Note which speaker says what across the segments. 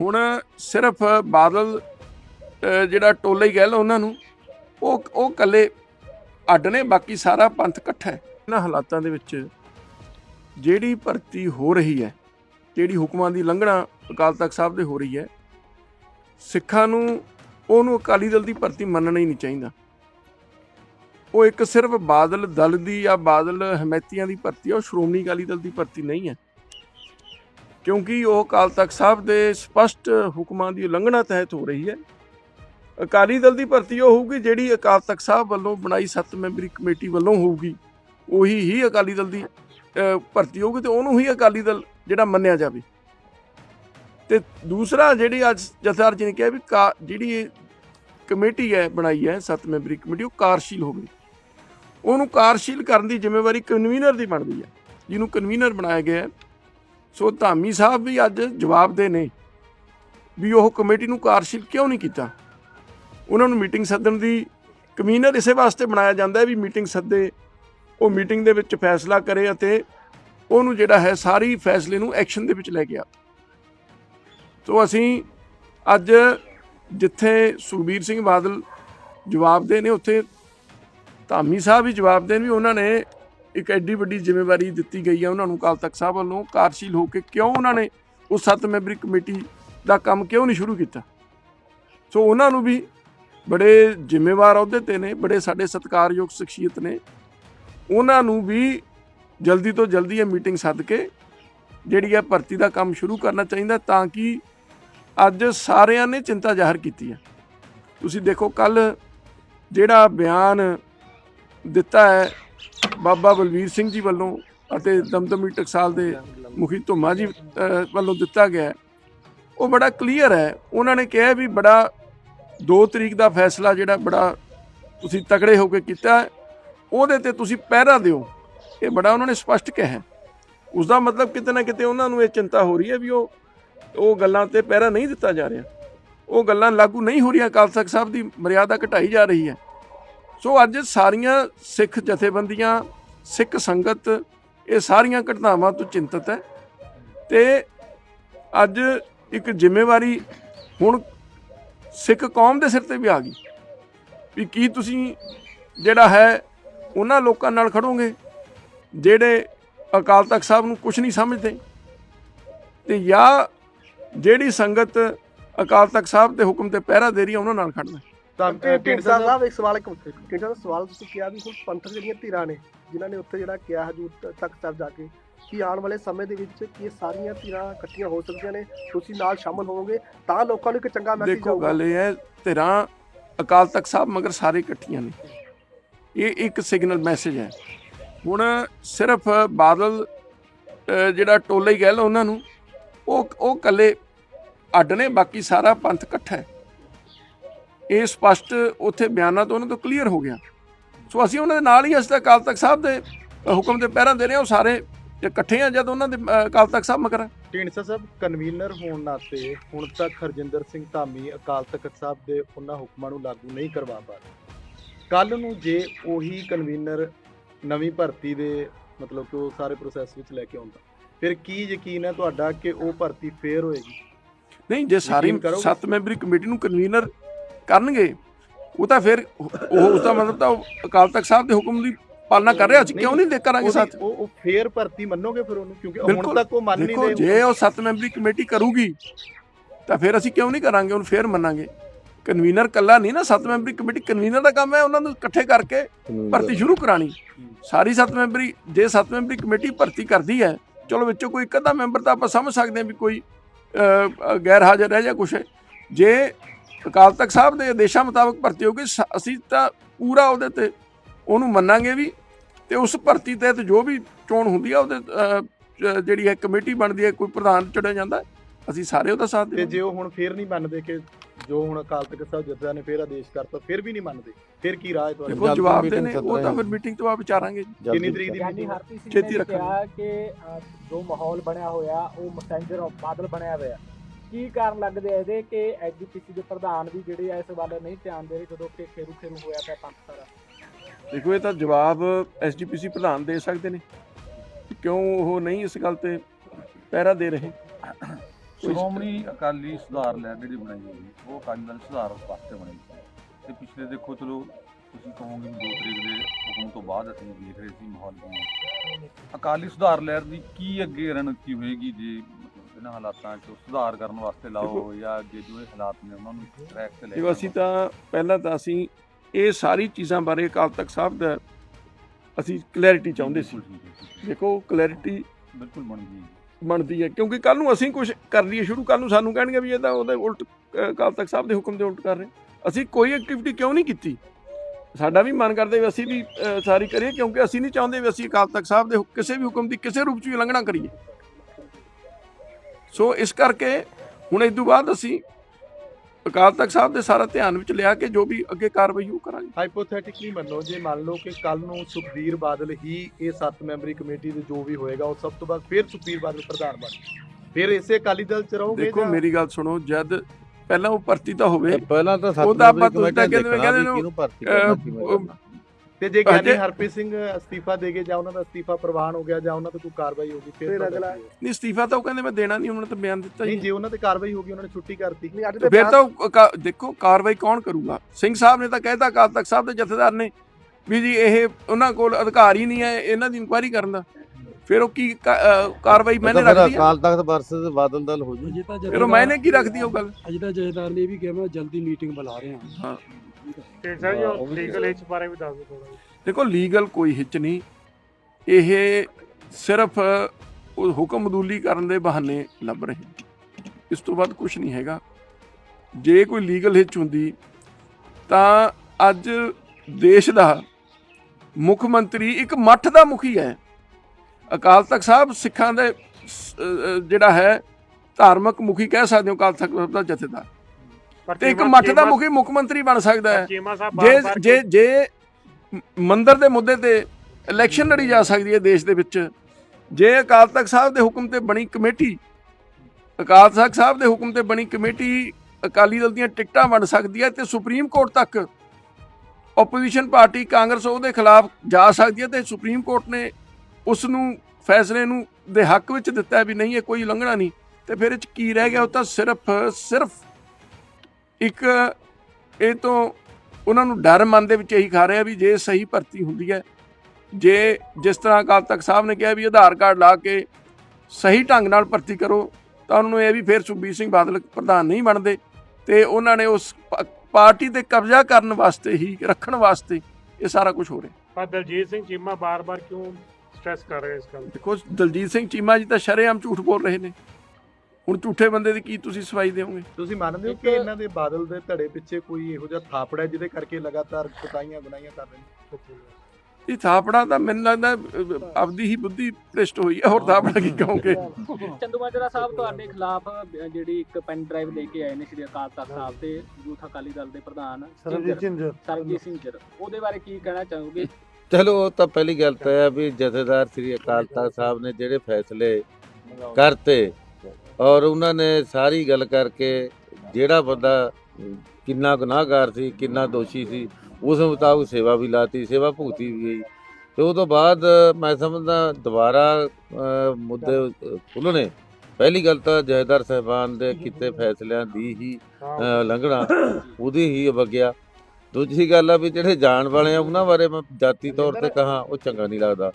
Speaker 1: ਹੁਣ ਸਿਰਫ ਬਾਦਲ ਜਿਹੜਾ ਟੋਲਾ ਹੀ ਕਹਿ ਲਓ ਉਹਨਾਂ ਨੂੰ, ਉਹ ਉਹ ਕੱਲੇ ਅੱਡ ਨੇ, ਬਾਕੀ ਸਾਰਾ ਪੰਥ ਇਕੱਠਾ ਹੈ। ਇਹਨਾਂ ਹਾਲਾਤਾਂ ਦੇ ਵਿੱਚ ਜਿਹੜੀ ਭਰਤੀ ਹੋ ਰਹੀ ਹੈ, ਜਿਹੜੀ ਹੁਕਮਾਂ ਦੀ ਲੰਘਣਾ ਅਕਾਲ ਤਖਤ ਸਾਹਿਬ ਦੇ ਹੋ ਰਹੀ ਹੈ, ਸਿੱਖਾਂ ਨੂੰ ਉਹਨੂੰ ਅਕਾਲੀ ਦਲ ਦੀ ਭਰਤੀ ਮੰਨਣਾ ਹੀ ਨਹੀਂ ਚਾਹੀਦਾ। ਉਹ ਇੱਕ ਸਿਰਫ ਬਾਦਲ ਦਲ ਦੀ ਜਾਂ ਬਾਦਲ ਹਮੈਤੀਆਂ ਦੀ ਭਰਤੀ ਹੈ, ਉਹ ਸ਼੍ਰੋਮਣੀ ਅਕਾਲੀ ਦਲ ਦੀ ਭਰਤੀ ਨਹੀਂ ਹੈ। ਕਿਉਂਕਿ ਉਹ ਅਕਾਲ ਤਖਤ ਸਾਹਿਬ ਦੇ ਸਪਸ਼ਟ ਹੁਕਮਾਂ ਦੀ ਉਲੰਘਣਾ ਤਹਿਤ ਹੋ ਰਹੀ ਹੈ। ਅਕਾਲੀ ਦਲ ਦੀ ਭਰਤੀ ਉਹ ਹੋਊਗੀ ਜਿਹੜੀ ਅਕਾਲ ਤਖਤ ਸਾਹਿਬ ਵੱਲੋਂ ਬਣਾਈ ਸੱਤ ਮੈਂਬਰੀ ਕਮੇਟੀ ਵੱਲੋਂ ਹੋਊਗੀ। ਉਹੀ ਹੀ ਅਕਾਲੀ ਦਲ ਦੀ ਭਰਤੀ ਹੋਊਗੀ ਤੇ ਉਹਨੂੰ ਹੀ ਅਕਾਲੀ ਦਲ ਜਿਹੜਾ ਮੰਨਿਆ ਜਾਵੇ। ਤੇ ਦੂਸਰਾ ਜਿਹੜੀ ਅੱਜ ਜਥੇਦਾਰ ਜੀ ਨੇ ਕਿਹਾ ਵੀ ਕਾ- ਜਿਹੜੀ ਇਹ ਕਮੇਟੀ ਹੈ, ਬਣਾਈ ਹੈ ਸੱਤ ਮੈਂਬਰੀ ਕਮੇਟੀ, ਉਹ ਕਾਰਜਸ਼ੀਲ ਹੋਵੇ। ਉਹਨੂੰ ਕਾਰਸ਼ੀਲ ਕਰਨ ਦੀ ਜ਼ਿੰਮੇਵਾਰੀ ਕਨਵੀਨਰ ਦੀ ਬਣਦੀ ਹੈ। ਜਿਹਨੂੰ ਕਨਵੀਨਰ ਬਣਾਇਆ ਗਿਆ ਹੈ। ਸੋ ਧਾਮੀ ਸਾਹਿਬ ਵੀ ਅੱਜ ਜਵਾਬ ਦੇ ਨੇ ਵੀ ਉਹ ਕਮੇਟੀ ਨੂੰ ਕਾਰਸ਼ੀਲ ਕਿਉਂ ਨਹੀਂ ਕੀਤਾ? ਉਹਨਾਂ ਨੂੰ ਮੀਟਿੰਗ ਸੱਦਣ ਦੀ ਕਮਿਸ਼ਨਰ ਇਸੇ ਵਾਸਤੇ ਬਣਾਇਆ ਜਾਂਦਾ ਹੈ ਵੀ ਮੀਟਿੰਗ ਸੱਦੇ, ਉਹ ਮੀਟਿੰਗ ਦੇ ਵਿੱਚ ਫੈਸਲਾ ਕਰੇ ਅਤੇ ਉਹਨੂੰ ਜਿਹੜਾ ਹੈ ਸਾਰੀ ਫੈਸਲੇ ਨੂੰ ਐਕਸ਼ਨ ਦੇ ਵਿੱਚ ਲੈ ਕੇ ਆ। ਸੋ ਅਸੀਂ ਅੱਜ ਜਿੱਥੇ ਸੁਖਬੀਰ ਸਿੰਘ ਬਾਦਲ ਜਵਾਬ ਦੇ ਨੇ, ਉੱਥੇ ਧਾਮੀ ਸਾਹਿਬ ਵੀ ਜਵਾਬ ਦੇਣ ਵੀ ਉਹਨਾਂ ਨੇ ਇੱਕ ਐਡੀ ਵੱਡੀ ਜ਼ਿੰਮੇਵਾਰੀ ਦਿੱਤੀ ਗਈ ਹੈ ਉਹਨਾਂ ਨੂੰ ਅਕਾਲ ਤਖਤ ਸਾਹਿਬ ਵੱਲੋਂ, ਕਾਰਜਸ਼ੀਲ ਹੋ ਕੇ ਕਿਉਂ ਉਹਨਾਂ ਨੇ ਉਹ ਸੱਤ ਮੈਂਬਰੀ ਕਮੇਟੀ ਦਾ ਕੰਮ ਕਿਉਂ ਨਹੀਂ ਸ਼ੁਰੂ ਕੀਤਾ? ਸੋ ਉਹਨਾਂ ਨੂੰ ਵੀ ਬੜੇ ਜ਼ਿੰਮੇਵਾਰ ਅਹੁਦੇ ਤੇ ਨੇ, ਬੜੇ ਸਾਡੇ ਸਤਿਕਾਰਯੋਗ ਸ਼ਖਸੀਅਤ ਨੇ। ਉਹਨਾਂ ਨੂੰ ਵੀ ਜਲਦੀ ਤੋਂ ਜਲਦੀ ਇਹ ਮੀਟਿੰਗ ਸੱਦ ਕੇ ਜਿਹੜੀ ਹੈ ਭਰਤੀ ਦਾ ਕੰਮ ਸ਼ੁਰੂ ਕਰਨਾ ਚਾਹੀਦਾ ਤਾਂ ਕਿ ਅੱਜ ਸਾਰਿਆਂ ਨੇ ਚਿੰਤਾ ਜ਼ਾਹਰ ਕੀਤੀ ਹੈ। ਤੁਸੀਂ ਦੇਖੋ ਕੱਲ ਜਿਹੜਾ ਬਿਆਨ ਦਿੱਤਾ ਹੈ ਬਾਬਾ ਬਲਵੀਰ ਸਿੰਘ ਜੀ ਵੱਲੋਂ ਅਤੇ ਦਮਦਮੀ ਟਕਸਾਲ ਦੇ ਮੁਖੀ ਧੁਮਾ ਜੀ ਵੱਲੋਂ ਦਿੱਤਾ ਗਿਆ ਉਹ ਬੜਾ ਕਲੀਅਰ ਹੈ। ਉਹਨਾਂ ਨੇ ਕਿਹਾ ਵੀ ਬੜਾ 2 ਤਰੀਕ ਦਾ ਫੈਸਲਾ ਜਿਹੜਾ ਬੜਾ ਤੁਸੀਂ ਤਕੜੇ ਹੋ ਕੇ ਕੀਤਾ ਉਹਦੇ ਤੇ ਤੁਸੀਂ ਪਹਿਰਾ ਦਿਓ। ਇਹ ਬੜਾ ਉਹਨਾਂ ਨੇ ਸਪਸ਼ਟ ਕਿਹਾ ਹੈ। ਉਸ ਦਾ ਮਤਲਬ ਕਿਤੇ ਨਾ ਕਿਤੇ ਉਹਨਾਂ ਨੂੰ ਇਹ ਚਿੰਤਾ ਹੋ ਰਹੀ ਹੈ ਵੀ ਉਹ ਉਹ ਗੱਲਾਂ ਤੇ ਪਹਿਰਾ ਨਹੀਂ ਦਿੱਤਾ ਜਾ ਰਿਹਾ। ਉਹ ਗੱਲਾਂ ਲਾਗੂ ਨਹੀਂ ਹੋ ਰਹੀਆਂ। ਅਕਾਲ ਤਖਤ ਸਾਹਿਬ ਦੀ ਮਰਿਆਦਾ ਘਟਾਈ ਜਾ ਰਹੀ ਹੈ। ਸੋ ਅੱਜ ਸਾਰੀਆਂ ਸਿੱਖ ਜਥੇਬੰਦੀਆਂ, ਸਿੱਖ ਸੰਗਤ, ਇਹ ਸਾਰੀਆਂ ਘਟਨਾਵਾਂ ਤੋਂ ਚਿੰਤਤ ਹੈ ਤੇ ਅੱਜ ਇੱਕ ਜ਼ਿੰਮੇਵਾਰੀ ਹੁਣ ਸਿੱਖ ਕੌਮ ਦੇ ਸਿਰ ਤੇ ਵੀ ਆ ਗਈ ਵੀ ਕੀ ਤੁਸੀਂ ਜਿਹੜਾ ਹੈ ਉਹਨਾਂ ਲੋਕਾਂ ਨਾਲ ਖੜੋਗੇ ਜਿਹੜੇ ਅਕਾਲ ਤਖਤ ਸਾਹਿਬ ਨੂੰ ਕੁਝ ਨਹੀਂ ਸਮਝਦੇ ਤੇ ਜਾਂ ਜਿਹੜੀ ਸੰਗਤ ਅਕਾਲ ਤਖਤ ਸਾਹਿਬ ਦੇ ਹੁਕਮ ਤੇ ਪਹਿਰਾ ਦੇ ਰਹੀ ਹੈ, ਉਹਨਾਂ ਨਾਲ ਖੜਨਾ
Speaker 2: ਤਾਂ ਢੀਂਡਸਾ
Speaker 3: ਸਾਹਿਬ ਇੱਕ ਸਵਾਲ ਇੱਕ ਢੀਂਡਸਾ ਦਾ ਸਵਾਲ ਤੁਸੀਂ ਕਿਹਾ ਵੀ ਹੁਣ ਪੰਥਕ ਜਿਹੜੀਆਂ ਧਿਰਾਂ ਨੇ ਜਿਨ੍ਹਾਂ ਨੇ ਉੱਥੇ ਜਿਹੜਾ ਕਿਹਾ ਹਜੂਰ ਤੱਕ ਸਾਹਿਬ ਜਾ ਕੇ ਕਿ ਆਉਣ ਵਾਲੇ ਸਮੇਂ ਦੇ ਵਿੱਚ ਕੀ ਇਹ ਸਾਰੀਆਂ ਧਿਰਾਂ ਇਕੱਠੀਆਂ ਹੋ ਸਕਦੀਆਂ ਨੇ ਤੁਸੀਂ ਨਾਲ ਸ਼ਾਮਲ ਹੋਵੋਗੇ ਤਾਂ ਲੋਕਾਂ ਨੂੰ ਇੱਕ ਚੰਗਾ ਮੈਸੇਜ
Speaker 1: ਦੇਖੋ
Speaker 3: ਜਾਊਗਾ
Speaker 1: ਗੱਲ ਇਹ ਹੈ ਧਿਰਾਂ ਅਕਾਲ ਤਖਤ ਸਾਹਿਬ ਮਗਰ ਸਾਰੇ ਇਕੱਠੀਆਂ ਨੇ। ਇਹ ਇੱਕ ਸਿਗਨਲ ਮੈਸੇਜ ਹੈ। ਹੁਣ ਸਿਰਫ ਬਾਦਲ ਜਿਹੜਾ ਟੋਲਾ ਹੀ ਕਹਿ ਲਓ ਉਹਨਾਂ ਨੂੰ ਉਹ ਉਹ ਕੱਲੇ ਅੱਡ ਨੇ ਬਾਕੀ ਸਾਰਾ ਪੰਥ ਇਕੱਠਾ ਹੈ। ਇਹ ਸਪਸ਼ਟ ਉੱਥੇ ਬਿਆਨਾਂ ਤੋਂ ਉਹਨਾਂ ਤੋਂ ਕਲੀਅਰ ਹੋ ਗਿਆ ਸੋ ਅਸੀਂ ਉਹਨਾਂ ਦੇ ਨਾਲ ਹੀ ਅਸੀਂ ਤਾਂ ਅਕਾਲ ਤਖਤ ਸਾਹਿਬ ਦੇ ਹੁਕਮ ਦੇ ਪਹਿਰਾ ਦੇ ਰਹੇ ਹਾਂ ਉਹ ਸਾਰੇ ਇਕੱਠੇ ਆ ਜਦ ਉਹਨਾਂ ਦੇ ਅਕਾਲ ਤਖਤ ਸਾਹਿਬ ਮਗਰ।
Speaker 2: ਢੀਂਡਸਾ ਸਾਹਿਬ ਕਨਵੀਨਰ ਹੋਣ ਨਾਤੇ ਹੁਣ ਤੱਕ ਹਰਜਿੰਦਰ ਸਿੰਘ ਧਾਮੀ ਅਕਾਲ ਤਖਤ ਸਾਹਿਬ ਦੇ ਉਹਨਾਂ ਹੁਕਮਾਂ ਨੂੰ ਲਾਗੂ ਨਹੀਂ ਕਰਵਾ ਪਾ ਰਹੇ ਕੱਲ ਨੂੰ ਜੇ ਉਹੀ ਕਨਵੀਨਰ ਨਵੀਂ ਭਰਤੀ ਦੇ ਮਤਲਬ ਕਿ ਉਹ ਸਾਰੇ ਪ੍ਰੋਸੈਸ ਵਿੱਚ ਲੈ ਕੇ ਆਉਂਦਾ ਫਿਰ ਕੀ ਯਕੀਨ ਹੈ ਤੁਹਾਡਾ ਕਿ ਉਹ ਭਰਤੀ ਫੇਰ ਹੋਏਗੀ
Speaker 1: ਨਹੀਂ ਜੇ ਸਾਰੀ? ਸੱਤ ਮੈਂਬਰੀ ਕਮੇਟੀ ਨੂੰ ਕਨਵੀਨਰ ਕਰਨਗੇ ਉਹ ਤਾਂ ਫਿਰ ਉਹ ਉਸ ਦਾ ਮਤਲਬ ਤਾਂ ਅਕਾਲ ਤਖਤ ਸਾਹਿਬ ਦੇ ਹੁਕਮ ਦੀ ਪਾਲਣਾ ਕਰ ਰਿਹਾ ਸੀ ਕਿਉਂ ਨਹੀਂ ਦੇ ਕਰਾਂਗੇ ਸਾਥ
Speaker 2: ਉਹ ਉਹ ਫੇਰ ਭਰਤੀ ਮੰਨੋਗੇ ਫਿਰ ਉਹਨੂੰ? ਕਿਉਂਕਿ ਹੁਣ। ਤੱਕ ਉਹ ਮੰਨ ਨਹੀਂ
Speaker 1: ਦੇਖੋ
Speaker 2: ਰਹੇ।
Speaker 1: ਜੇ ਉਹ ਸੱਤ ਮੈਂਬਰੀ ਕਮੇਟੀ ਕਰੂਗੀ ਤਾਂ ਫਿਰ ਅਸੀਂ ਕਿਉਂ ਨਹੀਂ ਕਰਾਂਗੇ? ਉਹਨੂੰ ਫੇਰ ਮੰਨਾਂਗੇ। ਕਨਵੀਨਰ ਕੱਲਾ ਨਹੀਂ ਨਾ ਸੱਤ ਮੈਂਬਰੀ ਕਮੇਟੀ ਕਨਵੀਨਰ ਦਾ ਕੰਮ ਹੈ ਉਹਨਾਂ ਨੂੰ ਇਕੱਠੇ ਕਰਕੇ ਭਰਤੀ ਸ਼ੁਰੂ ਕਰਾਣੀ। ਸਾਰੀ ਸੱਤ ਮੈਂਬਰੀ ਜੇ ਸੱਤ ਮੈਂਬਰੀ ਕਮੇਟੀ ਭਰਤੀ ਕਰਦੀ ਹੈ ਚਲੋ ਵਿੱਚੋਂ ਕੋਈ ਇੱਕ ਅੱਧਾ ਮੈਂਬਰ ਤਾਂ ਆਪਾਂ ਸਮਝ ਸਕਦੇ ਹਾਂ ਵੀ ਕੋਈ ਗੈਰ ਹਾਜ਼ਰ ਹੈ ਜਾਂ ਕੁਛ ਹੈ। ਜੇ ਅਕਾਲ ਤਖਤ ਸਾਹਿਬ ਦੇ ਆਦੇਸ਼ਾਂ ਮੁਤਾਬਕ ਭਰਤੀ ਹੋਗੀ ਅਸੀਂ ਤਾਂ ਪੂਰਾ ਉਹਦੇ ਤੇ ਉਹਨੂੰ ਮੰਨਾਂਗੇ ਵੀ ਤੇ ਉਸ ਭਰਤੀ ਤਹਿਤ ਜੋ ਵੀ ਚੋਣ ਹੁੰਦੀ ਆ ਉਹਦੇ ਜਿਹੜੀ ਹੈ ਕਮੇਟੀ ਬਣਦੀ ਹੈ ਕੋਈ ਪ੍ਰਧਾਨ ਚੁਣਿਆ ਜਾਂਦਾ ਅਸੀਂ ਸਾਰੇ ਉਹਦਾ ਸਾਥ
Speaker 2: ਤੇ
Speaker 1: ਦੇਵਾਂਗੇ।
Speaker 2: ਜੇ ਉਹ ਹੁਣ ਫੇਰ ਨਹੀਂ ਮੰਨਦੇ ਕਿ ਜੋ ਹੁਣ ਅਕਾਲ ਤਖਤ ਸਾਹਿਬ ਜਥੇਦਾਰ ਨੇ ਫੇਰ ਆਦੇਸ਼ ਕਰਤਾ ਫਿਰ ਵੀ ਨਹੀਂ ਮੰਨਦੇ ਫਿਰ ਕੀ ਰਾਹ ਹੈ ਤੁਹਾਡੀ?
Speaker 1: ਦੇਖੋ ਜਵਾਬ ਦੇ ਨੇ ਉਹ ਤਾਂ ਫਿਰ ਮੀਟਿੰਗ ਤੋਂ ਬਾਅਦ ਵਿਚਾਰਾਂਗੇ ਜੀ।
Speaker 2: ਕਿੰਨੀ ਤਰੀਕ ਦੀ ਮੀਟਿੰਗ
Speaker 1: ਛੇਤੀ
Speaker 4: ਨੇ
Speaker 1: ਰੱਖਣਾ।
Speaker 4: ਕਿਹਾ ਕਿ ਜੋ ਮਾਹੌਲ ਬਣਿਆ ਹੋਇਆ ਉਹ ਮੈਸੇਂਜਰ ਆਫ ਬਾਦਲ ਬਣਿਆ ਹੋਇਆ। ਕੀ ਕਾਰਨ ਲੱਗਦੇ ਆ ਇਹਦੇ ਕਿ ਐਜੀਪੀਸੀ ਦੇ ਪ੍ਰਧਾਨ ਵੀ ਜਿਹੜੇ ਆ ਇਸ ਵੱਲ ਨਹੀਂ ਧਿਆਨ ਦੇ ਰਹੇ ਜਦੋਂ ਕਿ ਖੇਰੂ ਖੇਰੂ ਹੋਇਆ ਪਿਆ ਪੰਥ ਸਾਰਾ?
Speaker 1: ਦੇਖੋ ਇਹ ਤਾਂ ਜਵਾਬ ਐਸਜੀਪੀਸੀ ਪ੍ਰਧਾਨ ਦੇ ਸਕਦੇ ਨੇ। ਕਿਉਂ ਉਹ ਨਹੀਂ ਇਸ ਗੱਲ ਤੇ ਪਹਿਰਾ ਦੇ ਰਹੇ?
Speaker 5: ਸ਼੍ਰੋਮਣੀ ਅਕਾਲੀ ਸੁਧਾਰ ਲਹਿਰ ਜਿਹੜੀ ਬਣਾਈ ਹੋਈ ਉਹ ਅਕਾਲੀ ਦਲ ਸੁਧਾਰ ਵਾਸਤੇ ਬਣੀ ਸੀ ਤੇ ਪਿਛਲੇ ਦੇਖੋ ਚਲੋ ਤੁਸੀਂ ਕਹੋਗੇ ਵੀ ਦੋ ਤਰੀਕ ਦੇ ਹੁਕਮ ਤੋਂ ਬਾਅਦ ਅਸੀਂ ਦੇਖ ਰਹੇ ਸੀ ਮਾਹੌਲ ਅਕਾਲੀ ਸੁਧਾਰ ਲਹਿਰ ਦੀ ਕੀ ਅੱਗੇ ਰਣਨੀਤੀ ਹੋਏਗੀ ਜੇ ਇਹਨਾਂ ਹਾਲਾਤਾਂ 'ਚ ਸੁਧਾਰ ਕਰਨ ਵਾਸਤੇ ਲਾਓ ਜਾਂ ਅੱਗੇ ਜੋ ਇਹ ਹਾਲਾਤ ਨੇ ਉਹਨਾਂ ਨੂੰ ਟਰੈਕ ਤੇ ਲੈ
Speaker 1: ਦੇਖੋ ਅਸੀਂ ਤਾਂ ਪਹਿਲਾਂ ਤਾਂ ਅਸੀਂ ਇਹ ਸਾਰੀ ਚੀਜ਼ਾਂ ਬਾਰੇ ਅਕਾਲ ਤਖਤ ਸਾਹਿਬ ਦਾ ਅਸੀਂ ਕਲੈਰਿਟੀ ਚਾਹੁੰਦੇ ਸੀ। ਦੇਖੋ ਕਲੈਰਿਟੀ
Speaker 5: ਬਿਲਕੁਲ ਬਣ ਗਈ
Speaker 1: ਬਣਦੀ ਹੈ ਕਿਉਂਕਿ ਕੱਲ ਨੂੰ ਅਸੀਂ ਕੁਝ ਕਰ ਲਈਏ ਸ਼ੁਰੂ ਕੱਲ ਨੂੰ ਸਾਨੂੰ ਕਹਿਣਗੇ ਵੀ ਇਹ ਤਾਂ ਉਹਦੇ ਉਲਟ ਅਕਾਲ ਤਖਤ ਸਾਹਿਬ ਦੇ ਹੁਕਮ ਦੇ ਉਲਟ ਕਰ ਰਹੇ। ਅਸੀਂ ਕੋਈ ਐਕਟੀਵਿਟੀ ਕਿਉਂ ਨਹੀਂ ਕੀਤੀ? ਸਾਡਾ ਵੀ ਮਨ ਕਰਦੇ ਵੀ ਅਸੀਂ ਵੀ ਸਾਰੀ ਕਰੀਏ ਕਿਉਂਕਿ ਅਸੀਂ ਨਹੀਂ ਚਾਹੁੰਦੇ ਵੀ ਅਸੀਂ ਅਕਾਲ ਤਖਤ ਸਾਹਿਬ ਦੇ ਕਿਸੇ ਵੀ ਹੁਕਮ ਦੀ ਕਿਸੇ ਰੂਪ 'ਚ ਉਲੰਘਣਾ ਕਰੀਏ। ਸੋ ਇਸ ਕਰਕੇ ਹੁਣ ਇਸ ਤੋਂ ਬਾਅਦ ਅਸੀਂ ਅਕਾਲ ਤਖਤ ਸਾਹਿਬ ਦੇ ਸਾਰਾ ਧਿਆਨ ਵਿੱਚ ਲਿਆ ਕੇ ਜੋ ਵੀ ਅੱਗੇ ਕਾਰਵਾਈ ਉਹ ਕਰਾਂਗੇ
Speaker 2: ਹਾਈਪੋਥੈਟਿਕਲੀ ਮੰਨੋ ਜੇ ਮੰਨ ਲਓ ਕਿ ਕੱਲ ਨੂੰ ਸੁਖਬੀਰ ਬਾਦਲ ਹੀ ਇਹ ਸੱਤ ਮੈਂਬਰੀ ਕਮੇਟੀ ਦੇ ਜੋ ਵੀ ਹੋਏਗਾ ਉਹ ਸਭ ਤੋਂ ਬਾਅਦ ਫਿਰ ਸੁਖਬੀਰ ਬਾਦਲ ਪ੍ਰਧਾਨ ਬਣ। ਫਿਰ ਇਸੇ ਅਕਾਲੀ ਦਲ ਚ ਰਹੋਗੇ
Speaker 1: ਦੇਖੋ ਮੇਰੀ ਗੱਲ ਸੁਣੋ ਜਦ ਪਹਿਲਾਂ ਉਹ ਭਰਤੀ ਤਾਂ ਹੋਵੇ
Speaker 6: ਪਹਿਲਾਂ ਤਾਂ ਸੱਤ
Speaker 1: ਉਹ ਤਾਂ ਆਪਾਂ
Speaker 6: ਮੈਂਬਰੀ
Speaker 1: ਤੁਸੀਂ ਕਹਿੰਦੇ ਕਹਿੰਦੇ ਨੂੰ,
Speaker 2: ਤੇ ਜੇ ਗਿਆਨੀ ਹਰਪ੍ਰੀਤ ਸਿੰਘ ਅਸਤੀਫਾ ਦੇ ਗਏ ਜਾਂ ਉਹਨਾਂ ਦਾ ਅਸਤੀਫਾ ਪ੍ਰਵਾਨ ਹੋ ਗਿਆ ਜਾਂ ਉਹਨਾਂ ਤੇ ਕੋਈ ਕਾਰਵਾਈ ਹੋ ਗਈ ਫਿਰ
Speaker 3: ਅਗਲਾ-
Speaker 2: ਕੀ?
Speaker 1: ਨਹੀਂ ਅਸਤੀਫਾ ਤਾਂ ਉਹ ਕਹਿੰਦੇ ਮੈਂ ਦੇਣਾ ਨਹੀਂ ਉਹਨਾਂ ਨੇ ਤਾਂ ਬਿਆਨ ਦਿੱਤਾ
Speaker 2: ਨਹੀਂ ਜੇ ਉਹਨਾਂ ਤੇ ਕਾਰਵਾਈ ਹੋ ਗਈ ਉਹਨਾਂ ਨੇ ਛੁੱਟੀ ਕਰਤੀ।
Speaker 3: ਨਹੀਂ ਅੱਜ
Speaker 1: ਤੇ
Speaker 3: ਦੇ
Speaker 1: ਫਿਰ ਤਾਂ ਕਾ- ਦੇਖੋ ਕਾਰਵਾਈ ਕੌਣ ਕਰੂਗਾ? ਸਿੰਘ ਸਾਹਿਬ ਨੇ ਤਾਂ ਕਹਿਤਾ ਅਕਾਲ ਤਖਤ ਸਾਹਿਬ ਦੇ ਜਥੇਦਾਰ ਨੇ ਵੀ ਜੀ ਇਹ ਉਹਨਾਂ ਕੋਲ ਅਧਿਕਾਰ ਹੀ ਨਹੀਂ ਹੈ ਇਹਨਾਂ ਦੀ ਇਨਕੁਆਇਰੀ ਕਰਨ ਦਾ। ਫਿਰ ਉਹ ਕੀ ਕਾ- ਕਾਰਵਾਈ ਮੈਨੇ ਰੱਖਦੀ ਹੈ
Speaker 6: ਅਕਾਲ ਤਖਤ ਵਰਸਸ ਬਾਦਲ ਦਲ ਹੋ ਜੂ।
Speaker 1: ਫਿਰ ਉਹ ਮੈਨੇ ਕੀ ਰੱਖਦੀ ਉਹ ਗੱਲ?
Speaker 7: ਅਜੇ ਤਾਂ ਜਥੇਦਾਰ ਨੇ ਇਹ ਵੀ ਕਿਹਾ ਮੈਂ ਜਲਦੀ ਮੀਟਿੰਗ ਬੁਲਾ ਰਹੇ। ਹਾਂ।
Speaker 1: ਹਾਂ
Speaker 8: ਤੇ ਸਰ ਜੀ ਉਹ ਲੀਗਲ ਏਜ ਬਾਰੇ ਵੀ ਦੱਸ ਦਿਓ ਥੋੜਾ
Speaker 1: ਦੇਖੋ ਲੀਗਲ ਕੋਈ ਹਿੱਚ ਨਹੀਂ। ਇਹ ਸਿਰਫ ਉਹ ਹੁਕਮ ਮਦੂਲੀ ਕਰਨ ਦੇ ਬਹਾਨੇ ਲੱਭ ਰਹੇ ਇਸ ਤੋਂ ਬਾਅਦ ਕੁਝ ਨਹੀਂ ਹੈਗਾ। ਜੇ ਕੋਈ ਲੀਗਲ ਹਿੱਚ ਹੁੰਦੀ ਤਾਂ ਅੱਜ ਦੇਸ਼ ਦਾ ਮੁੱਖ ਮੰਤਰੀ ਇੱਕ ਮੱਠ ਦਾ ਮੁਖੀ ਹੈ। ਅਕਾਲ ਤਖਤ ਸਾਹਿਬ ਸਿੱਖਾਂ ਦੇ ਸ- ਅਹ ਜਿਹੜਾ ਹੈ ਧਾਰਮਿਕ ਮੁਖੀ ਕਹਿ ਸਕਦੇ ਹੋ ਅਕਾਲ ਤਖਤ ਸਾਹਿਬ ਦਾ ਜਥੇਦਾਰ। ਤੇ ਇੱਕ ਮੱਠ ਦਾ ਮੁਖੀ ਮੁੱਖ ਮੰਤਰੀ ਬਣ ਸਕਦਾ ਹੈ। ਜੇ ਜੇ ਜੇ ਮੰਦਿਰ ਦੇ ਮੁੱਦੇ ਤੇ ਇਲੈਕਸ਼ਨ ਲੜੀ ਜਾ ਸਕਦੀ ਹੈ ਦੇਸ਼ ਦੇ ਵਿੱਚ ਜੇ ਅਕਾਲ ਤਖਤ ਸਾਹਿਬ ਦੇ ਹੁਕਮ ਤੇ ਬਣੀ ਕਮੇਟੀ ਅਕਾਲ ਤਖਤ ਸਾਹਿਬ ਦੇ ਹੁਕਮ ਤੇ ਬਣੀ ਕਮੇਟੀ ਅਕਾਲੀ ਦਲ ਦੀਆਂ ਟਿਕਟਾਂ ਵੰਡ ਸਕਦੀ ਹੈ ਤੇ ਸੁਪਰੀਮ ਕੋਰਟ ਤੱਕ ਆਪੋਜੀਸ਼ਨ ਪਾਰਟੀ ਕਾਂਗਰਸ ਉਹਦੇ ਖਿਲਾਫ ਜਾ ਸਕਦੀ ਹੈ ਤੇ ਸੁਪਰੀਮ ਕੋਰਟ ਨੇ ਉਸ ਨੂੰ ਫੈਸਲੇ ਨੂੰ ਦੇ ਹੱਕ ਵਿੱਚ ਦਿੱਤਾ ਵੀ ਨਹੀਂ ਇਹ ਕੋਈ ਉਲੰਘਣਾ ਨਹੀਂ। ਤੇ ਫਿਰ ਇਹ ਚ ਕੀ ਰਹਿ ਗਿਆ ਉਹ ਤਾਂ ਸਿਰਫ ਸਿਰਫ ਇੱਕ ਇਹ ਤੋਂ ਉਹਨਾਂ ਨੂੰ ਡਰ ਮਨ ਦੇ ਵਿੱਚ ਇਹੀ ਖਾ ਰਿਹਾ ਵੀ ਜੇ ਸਹੀ ਭਰਤੀ ਹੁੰਦੀ ਹੈ ਜੇ ਜਿਸ ਤਰ੍ਹਾਂ ਅਕਾਲ ਤਖਤ ਸਾਹਿਬ ਨੇ ਕਿਹਾ ਵੀ ਆਧਾਰ ਕਾਰਡ ਲਾ ਕੇ ਸਹੀ ਢੰਗ ਨਾਲ ਭਰਤੀ ਕਰੋ ਤਾਂ ਉਹਨਾਂ ਨੂੰ ਇਹ ਵੀ ਫਿਰ ਸੁਖਬੀਰ ਸਿੰਘ ਬਾਦਲ ਪ੍ਰਧਾਨ ਨਹੀਂ ਬਣਦੇ ਤੇ ਉਹਨਾਂ ਨੇ ਉਸ ਪਾਰਟੀ ਤੇ ਕਬਜ਼ਾ ਕਰਨ ਵਾਸਤੇ ਹੀ ਰੱਖਣ ਵਾਸਤੇ ਇਹ ਸਾਰਾ ਕੁਝ ਹੋ ਰਿਹਾ
Speaker 8: ਪਰ ਦਲਜੀਤ ਸਿੰਘ ਚੀਮਾ ਬਾਰ-ਬਾਰ ਕਿਉਂ ਸਟ੍ਰੈਸ ਕਰ ਰਹੇ ਇਸ ਗੱਲ ਤੇ?
Speaker 1: ਦੇਖੋ ਦਲਜੀਤ ਸਿੰਘ ਚੀਮਾ ਜੀ ਤਾਂ ਸ਼ਰੇਆਮ ਝੂਠ ਬੋਲ ਰਹੇ ਨੇ ਹੁਣ ਝੂਠੇ ਬੰਦੇ ਦੀ ਕੀ ਤੁਸੀਂ ਸਫ਼ਾਈ ਦਿਓਗੇ?
Speaker 2: ਤੁਸੀਂ ਮੰਨਦੇ ਹੋ ਕਿ
Speaker 4: ਇੱਕ-
Speaker 2: ਇਹਨਾਂ ਦੇ ਬਾਦਲ ਦੇ ਧੜੇ ਪਿੱਛੇ ਕੋਈ ਇਹੋ ਜਿਹਾ ਥਾਪੜਾ ਹੈ ਜਿਹਦੇ ਕਰਕੇ ਲਗਾਤਾਰ ਕੁਤਾਈਆਂ ਬਣਾਈਆਂ ਕਰ ਰਹੇ ਨੇ?
Speaker 1: ਇਹ ਥਾਪੜਾ ਤਾਂ ਮੈਨੂੰ ਲੱਗਦਾ ਅਹ, ਆਪਦੀ ਹੀ ਬੁੱਧੀ ਭ੍ਰਿਸ਼ਟ ਹੋਈ ਹੈ ਹੋਰ ਥਾਪੜਾ ਕੀ ਕਹੋਗੇ?
Speaker 4: ਚੰਦੂਮਾਜਰਾ ਸਾਹਿਬ ਤੁਹਾਡੇ ਖਿਲਾਫ ਜਿਹੜੀ ਇੱਕ ਪੈਨ ਡਰਾਈਵ ਲੈ ਕੇ ਆਏ ਨੇ ਸ਼੍ਰੀ ਅਕਾਲ ਤਖਤ ਸਾਹਿਬ ਤੇ ਯੂਥ ਅਕਾਲੀ ਦਲ ਦੇ ਪ੍ਰਧਾਨ
Speaker 3: ਸਰਬਜੀਤ ਸਿੰਘ
Speaker 4: ਸਰਬਜੀਤ ਸਿੰਘ ਜਰ ਉਹਦੇ ਬਾਰੇ ਕੀ ਕਹਿਣਾ ਚਾਹੋਗੇ?
Speaker 6: ਚਲੋ ਉਹ ਤਾਂ ਪਹਿਲੀ ਗੱਲ ਤਾਂ ਇਹ ਆ ਵੀ ਜਥੇਦਾਰ ਸ੍ਰੀ ਅਕਾਲ ਤਖਤ ਸਾਹਿਬ ਨੇ ਜਿਹੜੇ ਫੈਸਲੇ ਕਰਤੇ ਔਰ ਉਹਨਾਂ ਨੇ ਸਾਰੀ ਗੱਲ ਕਰਕੇ ਜਿਹੜਾ ਬੰਦਾ ਕਿੰਨਾ ਗੁਨਾਹਗਾਰ ਸੀ ਕਿੰਨਾ ਦੋਸ਼ੀ ਸੀ ਉਸ ਮੁਤਾਬਕ ਸੇਵਾ ਵੀ ਲਾਤੀ ਸੇਵਾ ਭੁਗਤੀ ਵੀ ਗਈ ਤੇ ਉਹ ਤੋਂ ਬਾਅਦ ਮੈਂ ਸਮਝਦਾ ਦੁਬਾਰਾ ਮੁੱਦੇ ਅ, ਖੁੱਲ੍ਹਣੇ। ਪਹਿਲੀ ਗੱਲ ਤਾਂ ਜਥੇਦਾਰ ਸਾਹਿਬਾਨ ਦੇ ਕੀਤੇ ਫੈਸਲਿਆਂ ਦੀ ਹੀ ਅ, ਲੰਘਣਾ ਉਹਦੀ ਹੀ ਅਵਗਿਆ। ਦੂਜੀ ਗੱਲ ਆ ਵੀ ਜਿਹੜੇ ਜਾਣ ਵਾਲੇ ਆ ਉਹਨਾਂ ਬਾਰੇ ਮੈਂ ਜਾਤੀ ਤੌਰ ਤੇ ਕਹਾ ਉਹ ਚੰਗਾ ਨਹੀਂ ਲੱਗਦਾ।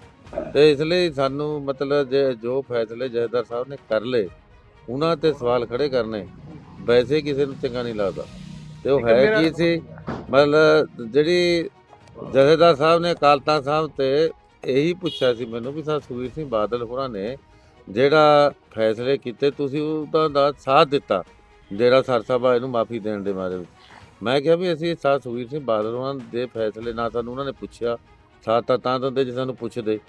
Speaker 6: ਤੇ ਇਸ ਲਈ ਸਾਨੂੰ ਮਤਲਬ ਜੇ ਜੋ ਫੈਸਲੇ ਜਥੇਦਾਰ ਸਾਹਿਬ ਨੇ ਕਰ ਲਏ ਉਹਨਾਂ ਤੇ ਸਵਾਲ ਖੜੇ ਕਰਨੇ ਵੈਸੇ ਕਿਸੇ ਨੂੰ ਚੰਗਾ ਨਹੀਂ ਲੱਗਦਾ। ਤੇ ਉਹ ਹੈ ਕੀ ਸੀ? ਮਤਲਬ ਜਿਹੜੀ ਜਥੇਦਾਰ ਸਾਹਿਬ ਨੇ ਅਕਾਲ ਤਖਤ ਸਾਹਿਬ ਤੇ ਇਹੀ ਪੁੱਛਿਆ ਸੀ ਮੈਨੂੰ ਵੀ ਸਰ ਸੁਖਬੀਰ ਸਿੰਘ ਬਾਦਲ ਹੋਰਾਂ ਨੇ ਜਿਹੜਾ ਫੈਸਲੇ ਕੀਤੇ ਤੁਸੀਂ ਉਹਦਾ ਦਾ ਸਾਥ ਦਿੱਤਾ ਜਿਹੜਾ ਸਰ ਸਭਾ ਇਹਨੂੰ ਮਾਫੀ ਦੇਣ ਦੇ ਬਾਰੇ ਵਿੱਚ। ਮੈਂ ਕਿਹਾ ਵੀ ਅਸੀਂ ਸਰ ਸੁਖਬੀਰ ਸਿੰਘ ਬਾਦਲ ਹੋਰਾਂ ਦੇ ਫੈਸਲੇ ਨਾ ਸਾਨੂੰ ਉਹਨਾਂ ਨੇ ਪੁੱਛਿਆ ਸਾਥ ਤਾਂ ਤਾਂ ਦਿੰਦੇ ਜੇ ਸਾਨੂੰ ਪੁੱਛਦੇ।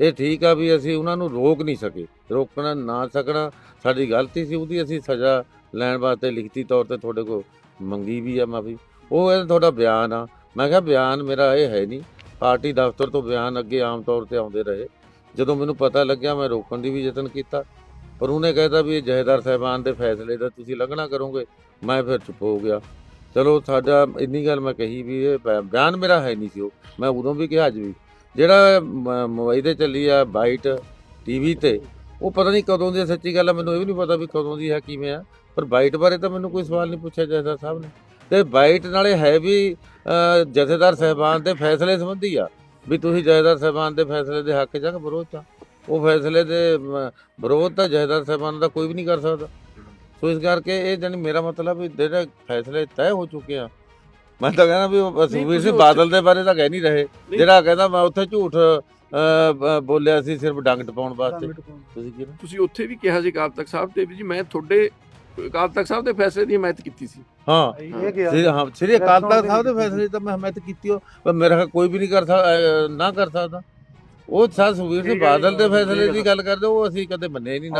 Speaker 6: ਇਹ ਠੀਕ ਆ ਵੀ ਅਸੀਂ ਉਹਨਾਂ ਨੂੰ ਰੋਕ ਨਹੀਂ ਸਕੇ। ਰੋਕਣਾ ਨਾ ਸਕਣਾ, ਸਾਡੀ ਗਲਤੀ ਸੀ, ਉਹਦੀ ਅਸੀਂ ਸਜ਼ਾ ਲੈਣ ਵਾਸਤੇ ਲਿਖਤੀ ਤੌਰ ਤੇ ਤੁਹਾਡੇ ਕੋਲ ਮੰਗੀ ਵੀ ਆ ਮਾਫੀ। ਉਹ ਇਹ ਤੁਹਾਡਾ ਬਿਆਨ ਆ। ਮੈਂ ਕਿਹਾ ਬਿਆਨ ਮੇਰਾ ਇਹ ਹੈ ਨਹੀਂ, ਪਾਰਟੀ ਦਫ਼ਤਰ ਤੋਂ ਬਿਆਨ ਅੱਗੇ ਆਮ ਤੌਰ ਤੇ ਆਉਂਦੇ ਰਹੇ। ਜਦੋਂ ਮੈਨੂੰ ਪਤਾ ਲੱਗਿਆ ਮੈਂ ਰੋਕਣ ਦੀ ਵੀ ਯਤਨ ਕੀਤਾ, ਪਰ ਉਹਨੇ ਕਹਿਤਾ ਵੀ ਇਹ ਜਹੇਦਾਰ ਸਾਹਿਬਾਨ ਦੇ ਫੈਸਲੇ ਦਾ ਤੁਸੀਂ ਲੰਘਣਾ ਕਰੋਗੇ, ਮੈਂ ਫਿਰ ਚੁੱਪ ਹੋ ਗਿਆ। ਚਲੋ ਸਾਡਾ, ਇੰਨੀ ਗੱਲ ਮੈਂ ਕਹੀ ਵੀ ਇਹ ਬਿਆਨ ਮੇਰਾ ਹੈ ਨਹੀਂ ਸੀ ਉਹ। ਮੈਂ ਉਦੋਂ ਵੀ ਕਿਹਾ ਅੱਜ ਵੀ। ਜਿਹੜਾ ਮ- ਮੋਬਾਈਲ ਤੇ ਚੱਲੀ ਆ ਬਾਈਟ ਟੀਵੀ ਤੇ ਉਹ ਪਤਾ ਨਹੀਂ ਕਦੋਂ ਦੀ ਸੱਚੀ ਗੱਲ ਆ ਮੈਨੂੰ ਇਹ ਵੀ ਨਹੀਂ ਪਤਾ ਵੀ ਕਦੋਂ ਦੀ ਹੈ ਕਿਵੇਂ ਆ। ਪਰ ਬਾਈਟ ਬਾਰੇ ਤਾਂ ਮੈਨੂੰ ਕੋਈ ਸਵਾਲ ਨਹੀਂ ਪੁੱਛਿਆ ਜਥੇਦਾਰ ਸਾਹਿਬ ਨੇ। ਤੇ ਬਾਈਟ ਨਾਲੇ ਹੈ ਵੀ ਜਥੇਦਾਰ ਸਾਹਿਬਾਨ ਦੇ ਫੈਸਲੇ ਸੰਬੰਧੀ ਆ। ਵੀ ਤੁਸੀਂ ਜਥੇਦਾਰ ਸਾਹਿਬਾਨ ਦੇ ਫੈਸਲੇ ਦੇ ਹੱਕ 'ਚ ਵਿਰੋਧ 'ਚ ਆ। ਉਹ ਫੈਸਲੇ ਦੇ ਮ, ਵਿਰੋਧ ਤਾਂ ਜਥੇਦਾਰ ਸਾਹਿਬਾਨ ਦਾ ਕੋਈ ਵੀ ਨਹੀਂ ਕਰ ਸਕਦਾ। ਸੋ ਇਸ ਕਰਕੇ ਇਹ ਜਾਨੀ ਮੇਰਾ ਮਤਲਬ ਵੀ ਜਿਹੜੇ ਫੈਸਲੇ ਤੈਅ ਹੋ ਚੁੱਕੇ ਆ ਮੈਂ ਤਾਂ ਕਹਿੰਦਾ ਵੀ ਉਹ ਸੁਖਬੀਰ ਸਿੰਘ ਬਾਦਲ ਦੇ ਬਾਰੇ ਤਾਂ ਕਹਿ ਨਹੀਂ ਰਹੇ। ਜਿਹੜਾ ਕਹਿੰਦਾ ਮੈਂ ਉੱਥੇ ਝੂਠ ਬੋਲਿਆ ਸੀ ਸਿਰਫ ਡੰਗ ਟਪਾਉਣ ਵਾਸਤੇ। ਤੁਸੀਂ ਕੀ
Speaker 1: ਤੁਸੀਂ ਉੱਥੇ ਵੀ ਕਿਹਾ ਸੀ ਅਕਾਲ ਤਖਤ ਸਾਹਿਬ ਤੇ ਵੀ ਜੀ ਮੈਂ ਤੁਹਾਡੇ ਅਕਾਲ ਤਖਤ ਸਾਹਿਬ ਦੇ ਫੈਸਲੇ ਦੀ ਹਮਾਇਤ ਕੀਤੀ ਸੀ।
Speaker 6: ਹਾਂ।
Speaker 3: ਇਹ ਗਿਆ
Speaker 6: ਸ੍ਰੀ ਹਾਂ ਸ੍ਰੀ ਅਕਾਲ ਤਖਤ ਸਾਹਿਬ ਦੇ ਫੈਸਲੇ ਤਾਂ ਮੈਂ ਹਮਾਇਤ ਕੀਤੀ ਹੋ ਪਰ ਮੇਰਾ ਕੋਈ ਵੀ ਨਹੀਂ ਕਰ ਸਕਦਾ ਨਾ ਕਰ ਸਕਦਾ। ਉਹ ਸਾਹ ਸੁਖਬੀਰ ਸਿੰਘ ਬਾਦਲ ਦੇ ਫੈਸਲੇ ਦੀ ਗੱਲ ਕਰਦੇ ਉਹ ਅਸੀਂ ਕਦੇ ਮੰਨੇ ਹੀ ਨਹੀਂ ਨਾ।